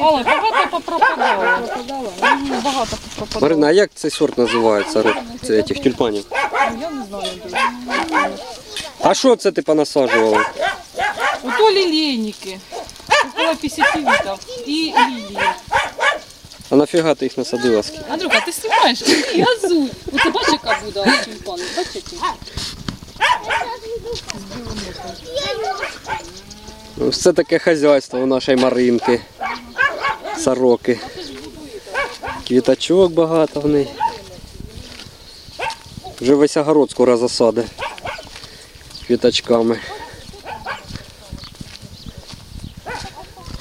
Але багато попропадало. Багато попропадало. Марина, а як цей сорт називається? цих тюльпанів? Я не знаю. А що це ти понасаджувала? У то лілейники. Около 50 видов. І лілії. А нафіга ти їх насадила? Скі- Андрюха, ти знімаєш? Газуй. У тебе бачиш, яка буде тюльпан? Бачите? Ну, Це таке хазяйство у нашої Маринки. Сороки. Квіточок багато в неї. Вже весь огород скоро засади. Квіточками.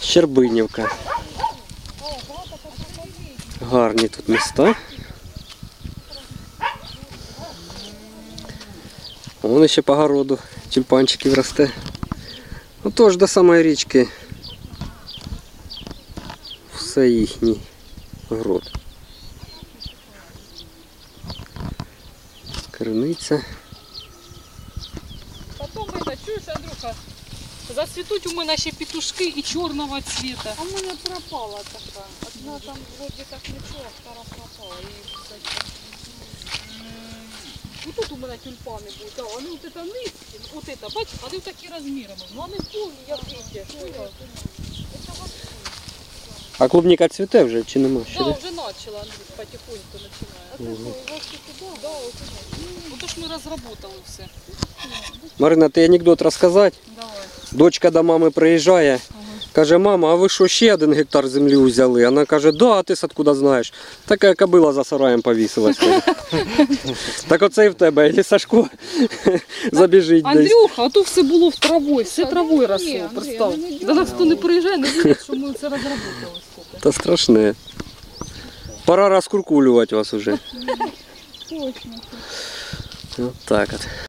Щербинівка. Гарні тут міста. Вон ще по городу тюльпанчиків росте. Ну тож до самої річки все їхній город. Криниця. Потом это, чуєш, Андрюха, зацвітуть у мене ще петушки і чорного цвіта. А в мене пропала така. Одна там вроде как нічого, а втора пропала. І, кстати, І тут у мене тюльпани будуть. А вони от это низькі, от это, бачиш, вони такі розмірами. Ну вони повні, як віки. А клубніка цвіте вже чи нема? Ще Да, вже почала, потихоньку починає. Ж ми розробили все. Марина, ти анекдот розказати? Давай. Дочка до мами приїжджає, каже, мама, а ви що ще один гектар землі взяли? Вона каже, да, а ти с откуда знаєш? Така кобила за сараєм повісилась. так оце і в тебе, і Сашко забіжить десь. Андрюха, а то все було в травою, все травою Ні, росло, представ. ну До нас хто не приїжджає, не вірить, що ми це розробили. Та страшне. Пора розкуркулювати вас уже. точно. От так от.